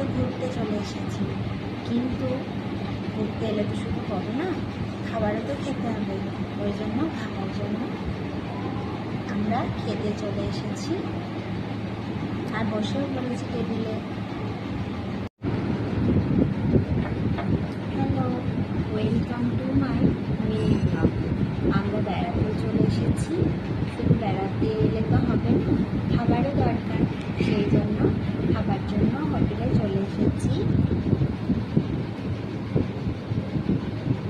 তো ঘুরতে চলে এসেছি। কিন্তু ঘুরতে এলে তো শুধু হবে না, খাবারও তো খেতে হবে। ওই জন্য খাওয়ার জন্য আমরা খেতে চলে এসেছি। আর বসেও পড়েছি টেবিলে hello welcome to my mini blog আমরা বেড়াতে চলে এসেছি শুধু বেড়াতে এলে তো হবে না খাবারও দরকার সেই জন্য খাবার জন্য হোটেলে চলে এসেছি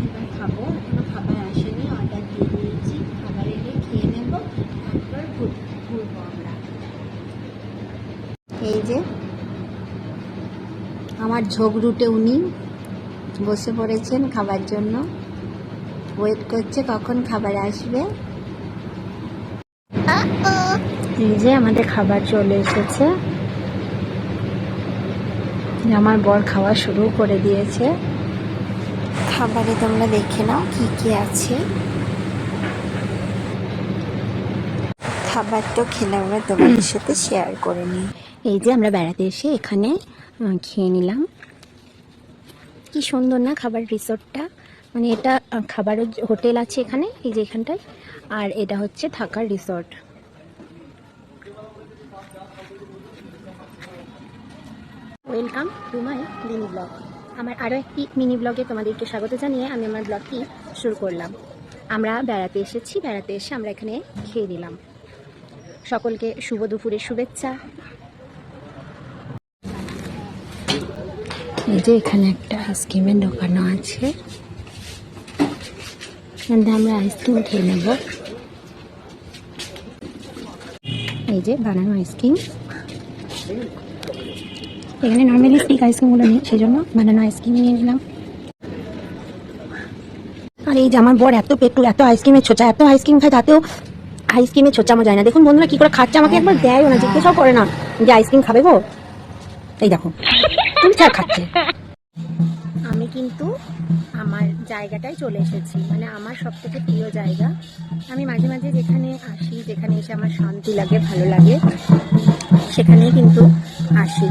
এবার খাব এখনও খাবার আসেনি অর্ডার দিয়ে দিয়েছি খাবার এলে খেয়ে নেব তারপর ঘুর- ঘুরবো আমরা এই যে আমার ঝোঁক রুটে উনি বসে পড়েছেন খাবার জন্য। ওয়েট করছে কখন খাবার আসবে? এই যে আমাদের খাবার চলে এসেছে। আমার বর খাওয়া শুরু করে দিয়েছে। খাবারে তোমরা দেখে নাও কি কি আছে। খাবার তো খেলে আমরা তোমাদের সাথে শেয়ার করে নিই। এই যে আমরা বেড়াতে এসে এখানে খেয়ে নিলাম। কি সুন্দর না খাবার রিসোর্টটা। মানে এটা খাবারের হোটেল আছে এখানে, এই যে এখানটায়। আর এটা হচ্ছে থাকার resort. Welcome to my mini blog. আমার আরও একটি মিনি ব্লগে তোমাদেরকে স্বাগত জানিয়ে আমি আমার ব্লগটি শুরু করলাম। আমরা বেড়াতে এসেছি, বেড়াতে এসে আমরা এখানে খেয়ে দিলাম সকলকে শুভ দুপুরের শুভেচ্ছা। এই যে এখানে একটা আইসক্রিমের দোকানও আছে। আমরা আইসক্রিম খেয়ে নেব। এই যে বানানো আইসক্রিম এখানে নর্মালি স্টিক আইসক্রিমগুলো নেই সেই জন্য বানানো আইসক্রিম নিয়ে নিলাম। আর এই যে আমার বর এত পেটু এত আইসক্রিমের ছোচা, এত আইসক্রিম খায়, তাতেও আইসক্রিমে ছোচামো যায় না। দেখুন বন্ধুরা কি করে খাচ্ছে, আমাকে একবার দেয়ও না, জিজ্ঞাসাও করে না যে আইসক্রিম খাবে গো। এই দেখো, তুমি চা খাচ্ছে। আমি কিন্তু আমার জায়গাটায় চলে এসেছি মানে আমার সব থেকে প্রিয় জায়গা। আমি মাঝে মাঝে যেখানে আসি, যেখানে এসে আমার শান্তি লাগে, ভালো লাগে, সেখানেই কিন্তু আসি।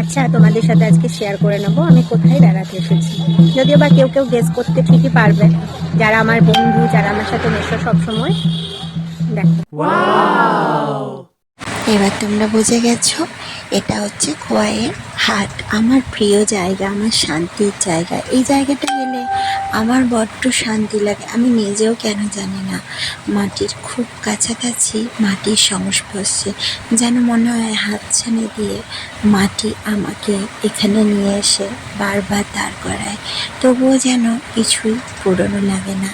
আচ্ছা তোমাদের সাথে আজকে শেয়ার করে নেব। আমি কোথায় বেড়াতে এসেছি? যদিও বা কেউ কেউ গেস করতে ঠিকই পারবে। যারা আমার বন্ধু যারা আমার সাথে মেশো সবসময় দেখো। এবার তোমরা বুঝে গেছো এটা হচ্ছে খোয়াইয়ের হাট আমার প্রিয় জায়গা, আমার শান্তির জায়গা। এই জায়গাটা গেলে আমার বড্ড শান্তি লাগে। আমি নিজেও কেন জানি না, মাটির খুব কাছাকাছি মাটির সংস্পর্শে যেন মনে হয় হাত ছানি দিয়ে মাটি আমাকে এখানে নিয়ে এসে বারবার দাঁড় করায়। তবুও যেন কিছুই পুরনো লাগে না।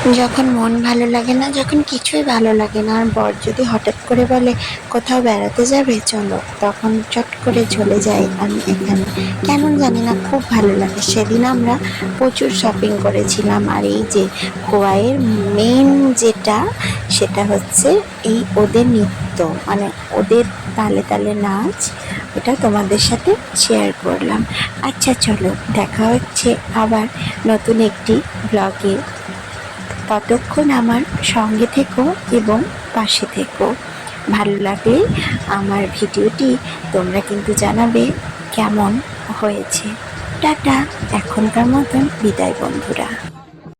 যখন মন ভালো লাগে না, যখন কিছুই ভালো লাগে না, আর বর যদি হঠাৎ করে বলে, কোথাও বেড়াতে যাবে? চলো। তখন চট করে চলে যাই আমি এখানে। কেন জানি না, খুব ভালো লাগে। সেদিন আমরা প্রচুর শপিং করেছিলাম, আর এই যে খোয়াইয়ের মেন যেটা, সেটা হচ্ছে এই ওদের নৃত্য। মানে ওদের তালে তালে নাচ ওটা তোমাদের সাথে শেয়ার করলাম। আচ্ছা চলো, দেখা হচ্ছে আবার নতুন একটি ব্লগে ততক্ষণ আমার সঙ্গে থেকো এবং পাশে থেকো। ভালো লাগলে আমার ভিডিওটি তোমরা কিন্তু জানাবে কেমন হয়েছে। টাটা, এখনকার মতন বিদায় বন্ধুরা।